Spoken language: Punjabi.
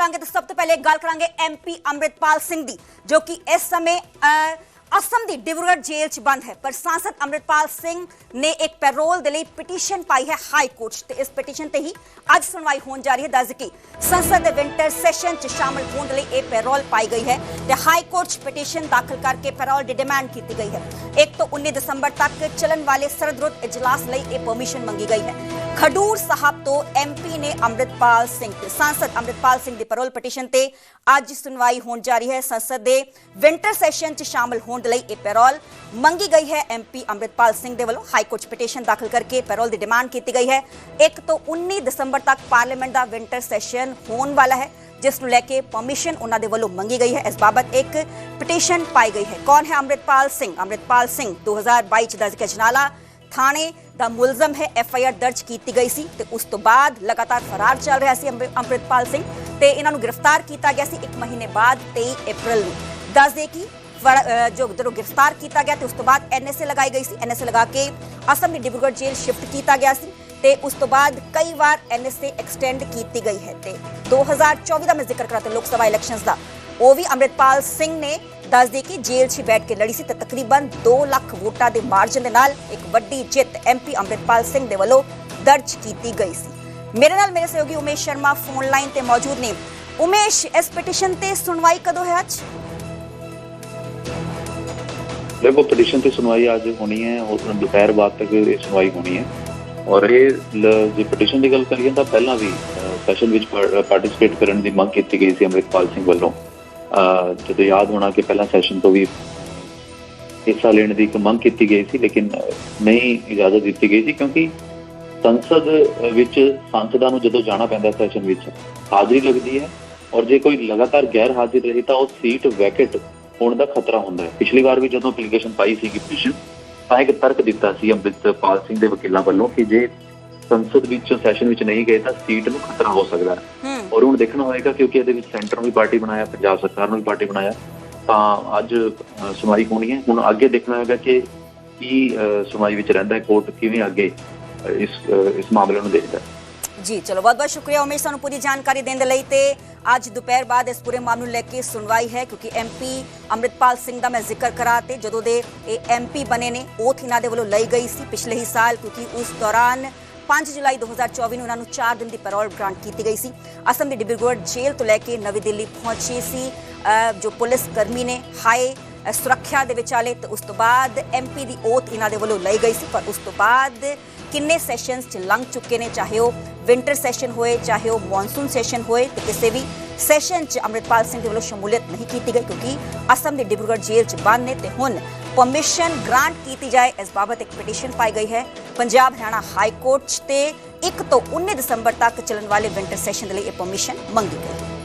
ਕਰਾਂਗੇ ਤਾਂ ਸਭ ਤੋਂ ਪਹਿਲੇ ਗੱਲ ਕਰਾਂਗੇ ਐਮਪੀ ਅੰਮ੍ਰਿਤਪਾਲ ਸਿੰਘ ਦੀ ਜੋ ਕਿ ਇਸ ਸਮੇਂ ਅਹ, ਅਸਮ ਦੀ ਡਿਬਰੂਗੜ੍ਹ ਜੇਲ੍ਹ 'ਚ ਬੰਦ ਹੈ ਪਰ ਸਾਂਸਦ ਅੰਮ੍ਰਿਤਪਾਲ ਸਿੰਘ ਨੇ ਇੱਕ ਪੈਰੋਲ ਦੇ ਲਈ ਪਟੀਸ਼ਨ ਪਾਈ ਹੈ ਹਾਈ ਕੋਰਟ 'ਚ ਤੇ ਇਸ ਪਟੀਸ਼ਨ ਤੇ ਹੀ ਅੱਜ ਸੁਣਵਾਈ ਹੋਣ ਜਾ ਰਹੀ ਹੈ ਦੱਸ ਕਿ ਸੰਸਦ ਦੇ ਵਿੰਟਰ ਸੈਸ਼ਨ 'ਚ ਸ਼ਾਮਲ ਹੋਣ ਦੇ ਲਈ ਇਹ ਪੈਰੋਲ ਪਾਈ ਗਈ ਹੈ ਤੇ ਹਾਈ ਕੋਰਟ 'ਚ ਪਟੀਸ਼ਨ ਦਾਖਲ ਕਰਕੇ ਪੈਰੋਲ ਦੀ ਡਿਮਾਂਡ ਕੀਤੀ ਗਈ ਹੈ 1 ਤੋਂ 19 ਦਸੰਬਰ ਤੱਕ ਚੱਲਣ ਵਾਲੇ ਸਰਦਰੁੱਤ ਇਜਲਾਸ ਲਈ ਇਹ ਪਰਮਿਸ਼ਨ ਮੰਗੀ ਗਈ ਹੈ ਖਡੂਰ ਸਾਹਿਬ ਤੋਂ ਐਮਪੀ ਨੇ ਅੰਮ੍ਰਿਤਪਾਲ ਸਿੰਘ ਤੇ ਸਾਂਸਦ ਅੰਮ੍ਰਿਤਪਾਲ ਸਿੰਘ ਦੀ ਪੈਰੋਲ ਪਟੀਸ਼ਨ ਤੇ ਅੱਜ ਸੁਣਵਾਈ ਹੋਣ ਜਾ ਰਹੀ ਹੈ ਸੰਸਦ ਦੇ ਵਿੰਟਰ ਸੈਸ਼ਨ 'ਚ ਸ਼ਾਮਲ ਹੋਣ ਦੇ ਲਈ ਇਹ ਪੈਰੋਲ ਮੰਗੀ ਗਈ ਹੈ। ਐਮਪੀ ਅੰਮ੍ਰਿਤਪਾਲ ਸਿੰਘ ਦੇ ਵੱਲੋਂ ਹਾਈ ਕੋਰਟ ਪਟੀਸ਼ਨ ਦਾਖਲ ਕਰਕੇ ਪੈਰੋਲ ਦੀ ਡਿਮਾਂਡ ਕੀਤੀ ਗਈ ਹੈ। 1 ਤੋਂ 19 ਦਸੰਬਰ ਤੱਕ ਪਾਰਲੀਮੈਂਟ ਦਾ ਵਿੰਟਰ ਸੈਸ਼ਨ ਹੋਣ ਵਾਲਾ ਹੈ, ਜਿਸ ਨੂੰ ਲੈ ਕੇ ਪਰਮਿਸ਼ਨ ਉਹਨਾਂ ਦੇ ਵੱਲੋਂ ਮੰਗੀ ਗਈ ਹੈ। ਇਸ ਬਾਬਤ ਇੱਕ ਪਟੀਸ਼ਨ ਪਾਈ ਗਈ ਹੈ। ਕੌਣ ਹੈ ਅੰਮ੍ਰਿਤਪਾਲ ਸਿੰਘ? ਅੰਮ੍ਰਿਤਪਾਲ ਸਿੰਘ 2022 ਚ ਦਰਜ ਕਜਨਾਲਾ ਥਾਣੇ ਦਾ ਮੁਲਜ਼ਮ ਹੈ। ਐਫ ਆਈ ਆਰ ਦਰਜ ਕੀਤੀ ਗਈ ਸੀ ਤੇ ਉਸ ਤੋਂ ਬਾਅਦ ਲਗਾਤਾਰ ਫਰਾਰ ਚੱਲ ਰਿਹਾ ਸੀ ਅੰਮ੍ਰਿਤਪਾਲ ਸਿੰਘ ਤੇ ਇਹਨਾਂ ਨੂੰ ਗ੍ਰਿਫਤਾਰ ਕੀਤਾ ਗਿਆ ਸੀ 1 ਮਹੀਨੇ ਬਾਅਦ 23 ਅਪ੍ਰੈਲ ਨੂੰ। ਦੱਸ ਦੇ ਕਿ ਜੋ ਜਦੋਂ ਗ੍ਰਿਫਤਾਰ ਕੀਤਾ ਗਿਆ ਤੇ ਉਸ ਤੋਂ ਬਾਅਦ ਐਨਐਸਏ ਲਗਾਈ ਗਈ ਸੀ। ਐਨਐਸਏ ਲਗਾ ਕੇ ਅਸਮ ਦੀ ਡਿਬਰੂਗੜ੍ਹ ਜੇਲ੍ਹ ਸ਼ਿਫਟ ਕੀਤਾ ਗਿਆ ਸੀ ਤੇ ਉਸ ਤੋਂ ਬਾਅਦ ਕਈ ਵਾਰ ਐਨਐਸਏ ਐਕਸਟੈਂਡ ਕੀਤੀ ਗਈ ਹੈ ਤੇ 2024 ਦਾ ਮੈਂ ਜ਼ਿਕਰ ਕਰਾਂ ਤੇ ਲੋਕ ਸਭਾ ਇਲੈਕਸ਼ਨਸ ਦਾ, ਉਹ ਵੀ ਅੰਮ੍ਰਿਤਪਾਲ ਸਿੰਘ ਨੇ ਦੱਸਦੇ ਕਿ ਜੇਲ੍ਹ 'ਚ ਬੈਠ ਕੇ ਲੜੀ ਸੀ ਤੇ ਤਕਰੀਬਨ 2 ਲੱਖ ਵੋਟਾਂ ਦੇ ਮਾਰਜਨ ਦੇ ਨਾਲ ਇੱਕ ਵੱਡੀ ਜਿੱਤ ਐਮਪੀ ਅੰਮ੍ਰਿਤਪਾਲ ਸਿੰਘ ਦੇ ਵੱਲੋਂ ਦਰਜ ਕੀਤੀ ਗਈ ਸੀ। ਮੇਰੇ ਨਾਲ ਮੇਰੇ ਸਹਿਯੋਗੀ ਉਮੇਸ਼ ਸ਼ਰਮਾ ਫੋਨ ਲਾਈਨ ਤੇ ਮੌਜੂਦ ਨੇ। ਉਮੇਸ਼, ਇਸ ਪਟੀਸ਼ਨ ਤੇ ਸੁਣਵਾਈ ਕਦੋਂ ਹੈ ਅੱਜ? ਦੇਖੋ ਪਟੀਸ਼ਨ ਤੇ ਸੁਣਵਾਈ ਅੱਜ ਹੋਣੀ ਹੈ ਔਰ ਦੁਪਹਿਰ ਬਾਅਦ ਤੱਕ ਇਹ ਸੁਣਵਾਈ ਹੋਣੀ ਹੈ। ਔਰ ਇਹ ਜੇ ਪਟੀਸ਼ਨ ਦੀ ਗੱਲ ਕਰੀਏ ਤਾਂ ਪਹਿਲਾਂ ਵੀ ਸੈਸ਼ਨ ਵਿੱਚ ਪਾਰਟਿਸਿਪੇਟ ਕਰਨ ਦੀ ਮੰਗ ਕੀਤੀ ਗਈ ਸੀ ਅੰਮ੍ਰਿਤਪਾਲ ਸਿੰਘ ਵੱਲੋਂ। ਜਦੋਂ ਯਾਦ ਹੋਣਾ ਕਿ ਪਹਿਲਾਂ ਸੈਸ਼ਨ ਤੋਂ ਵੀ ਹਿੱਸਾ ਲੈਣ ਦੀ ਇੱਕ ਮੰਗ ਕੀਤੀ ਗਈ ਸੀ, ਲੇਕਿਨ ਨਹੀਂ ਇਜਾਜ਼ਤ ਦਿੱਤੀ ਗਈ ਸੀ ਕਿਉਂਕਿ ਸੰਸਦ ਵਿੱਚ ਸੰਸਦਾਂ ਨੂੰ ਜਦੋਂ ਜਾਣਾ ਪੈਂਦਾ ਸੈਸ਼ਨ ਵਿੱਚ, ਹਾਜ਼ਰੀ ਲੱਗਦੀ ਹੈ। ਔਰ ਜੇ ਕੋਈ ਲਗਾਤਾਰ ਗੈਰ ਹਾਜ਼ਰ ਰਹੀ ਤਾਂ ਉਹ ਸੀਟ ਵੈਕਟ ਹੋਣ ਦਾ ਖਤਰਾ ਹੁੰਦਾ ਹੈ। ਪਿਛਲੀ ਵਾਰ ਵੀ ਜਦੋਂ ਐਪਲੀਕੇਸ਼ਨ ਪਾਈ ਸੀ ਪਟੀਸ਼ਨ ਤਾਂ ਇੱਕ ਤਰਕ ਦਿੱਤਾ ਸੀ ਅੰਮ੍ਰਿਤਪਾਲ ਸਿੰਘ ਦੇ ਵਕੀਲਾਂ ਵੱਲੋਂ ਕਿ ਜੇ ਸੰਸਦ ਵਿੱਚ ਸੈਸ਼ਨ ਵਿੱਚ ਨਹੀਂ ਗਏ ਤਾਂ ਸੀਟ ਨੂੰ ਖਤਰਾ ਹੋ ਸਕਦਾ ਹੈ। ਔਰ ਹੁਣ ਦੇਖਣਾ ਹੋਏਗਾ ਕਿਉਂਕਿ ਇਹਦੇ ਵਿੱਚ ਸੈਂਟਰ ਨੂੰ ਵੀ ਪਾਰਟੀ ਬਣਾਇਆ ਪੰਜਾਬ ਸਰਕਾਰ ਨੂੰ ਵੀ ਪਾਰਟੀ ਬਣਾਇਆ। ਤਾਂ ਅੱਜ ਅ, ਸੁਣਵਾਈ ਹੋਣੀ ਹੈ। ਹੁਣ ਅੱਗੇ ਦੇਖਣਾ ਹੋਏਗਾ ਕਿ ਕੀ ਅ, ਸੁਣਵਾਈ ਵਿੱਚ ਰਹਿੰਦਾ ਹੈ ਕੋਰਟ ਕਿਵੇਂ ਅੱਗੇ ਇਸ ਇਸ ਮਾਮਲੇ ਨੂੰ ਦੇਖਦਾ ਹੈ। ਜੀ, ਚਲੋ, ਬਹੁਤ ਬਹੁਤ ਸ਼ੁਕਰੀਆ ਉਮੇਸ਼ ਸਾਨੂੰ ਪੂਰੀ ਜਾਣਕਾਰੀ ਦੇਣ ਦੇ ਲਈ ਤੇ ਅੱਜ ਦੁਪਹਿਰ ਬਾਅਦ ਇਸ ਪੂਰੇ ਮਾਮਲੇ ਨੂੰ ਲੈ ਕੇ ਸੁਣਵਾਈ ਹੈ, ਕਿਉਂਕਿ ਐਮਪੀ ਅੰਮ੍ਰਿਤਪਾਲ ਸਿੰਘ ਦਾ ਮੈਂ ਜ਼ਿਕਰ ਕਰਾ ਤੇ ਜਦੋਂ ਦੇ ਇਹ ਐਮਪੀ ਬਣੇ ਨੇ, ਉਹ ਇਹਨਾਂ ਦੇ ਵੱਲੋਂ ਲਈ ਗਈ ਸੀ ਪਿਛਲੇ ਹੀ ਸਾਲ, ਕਿਉਂਕਿ ਉਸ ਦੌਰਾਨ 5 ਜੁਲਾਈ 2024 ਨੂੰ ਉਹਨਾਂ ਨੂੰ 4 ਦਿਨ ਦੀ ਪੈਰੋਲ ਗ੍ਰਾਂਟ ਕੀਤੀ ਗਈ ਸੀ। ਅਸਮ ਦੀ ਡਿਬਰੂਗੜ੍ਹ ਜੇਲ੍ਹ ਤੋਂ ਲੈ ਕੇ ਨਵੀਂ ਦਿੱਲੀ ਪਹੁੰਚੇ ਸੀ ਜੋ ਪੁਲਿਸ ਕਰਮੀ ਨੇ ਹਾਈ ਸੁਰੱਖਿਆ ਦੇ ਵਿਚਾਲੇ ਤੇ ਉਸ ਤੋਂ ਬਾਅਦ ਐਮਪੀ ਦੀ ਓਥ ਇਹਨਾਂ ਦੇ ਵੱਲੋਂ ਲਈ ਗਈ ਸੀ, ਪਰ ਉਸ ਤੋਂ ਬਾਅਦ ਕਿੰਨੇ ਸੈਸ਼ਨਸ ਚ ਲੰਘ ਚੁੱਕੇ ਨੇ, ਚਾਹੇ ਉਹ ਵਿੰਟਰ ਸੈਸ਼ਨ ਹੋਏ, ਚਾਹੇ ਉਹ ਮੌਨਸੂਨ ਸੈਸ਼ਨ ਹੋਏ, ਤੇ ਕਿਸੇ ਵੀ ਸੈਸ਼ਨ ਚ ਅੰਮ੍ਰਿਤਪਾਲ ਸਿੰਘ ਦੇ ਵੱਲੋਂ ਸ਼ਮੂਲੀਅਤ ਨਹੀਂ ਕੀਤੀ ਗਈ, ਕਿਉਂਕਿ ਅਸਮ ਦੇ ਡਿਬਰੂਗੜ੍ਹ ਜੇਲ੍ਹ ਚ ਬੰਦ ਨੇ ਤੇ ਹੁਣ ਪਰਮਿਸ਼ਨ ਗ੍ਰਾਂਟ ਕੀਤੀ ਜਾਏ, ਇਸ ਬਾਬਤ ਇੱਕ ਪਟੀਸ਼ਨ ਪਾਈ ਗਈ ਹੈ। ਪੰਜਾਬ ਹਰਿਆਣਾ ਹਾਈ ਕੋਰਟ 'ਚ ਤੇ 1 ਤੋਂ 19 ਦਸੰਬਰ ਤੱਕ ਚੱਲਣ ਵਾਲੇ ਵਿੰਟਰ ਸੈਸ਼ਨ ਦੇ ਲਈ ਇਹ ਪਰਮਿਸ਼ਨ ਮੰਗੀ ਗਈ।